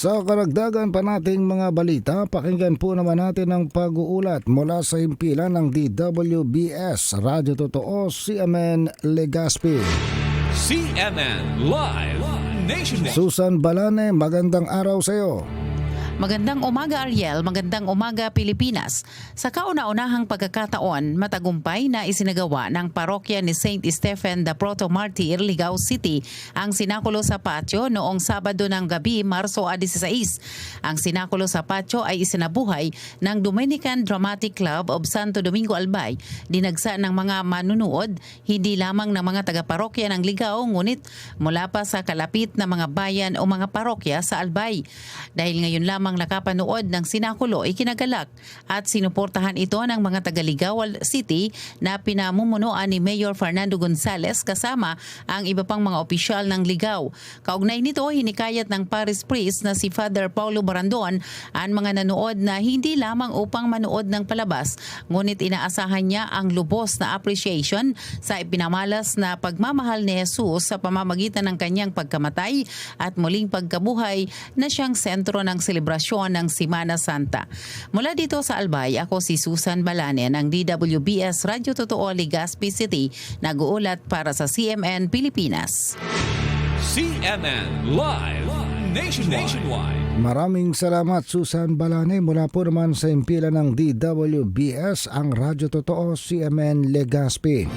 Sa karagdagan pa nating mga balita, pakinggan po naman natin ang pag-uulat mula sa himpilan ng DWBS, Radyo Totoo, CMN Legaspi. CNN Live Nationwide. Susan Balane, magandang araw sa iyo. Magandang umaga Ariel, magandang umaga Pilipinas. Sa kauna-unahang pagkakataon, matagumpay na isinagawa ng parokya ni St. Stephen the Proto-Martyr, Ligao City ang sinakulo sa patio noong Sabado ng gabi, Marso 16. Ang sinakulo sa patio ay isinabuhay ng Dominican Dramatic Club of Santo Domingo Albay. Dinagsa ng mga manunood, hindi lamang ng mga taga-parokya ng Ligao, ngunit mula pa sa kalapit na mga bayan o mga parokya sa Albay. Dahil ngayon lamang nakapanood ng sinakulo, ikinagalak at sinuportahan ito ng mga taga-Ligao City na pinamumunuan ni Mayor Fernando Gonzales kasama ang iba pang mga opisyal ng Ligao. Kaugnay nito, hinikayat ng Paris Priest na si Father Paulo Barandon ang mga nanood na hindi lamang upang manood ng palabas, ngunit inaasahan niya ang lubos na appreciation sa ipinamalas na pagmamahal ni Jesus sa pamamagitan ng kanyang pagkamatay at muling pagkabuhay na siyang sentro ng selebrasyon ng Simana Santa. Mula dito sa Albay, ako si Susan Balane ng DWBS Radyo Totoo Legazpi City, nag-uulat para sa CMN Pilipinas. CNN Live Nationwide. Maraming salamat Susan Balane mula po naman sa himpilan ng DWBS, ang Radyo Totoo, CMN Legaspi.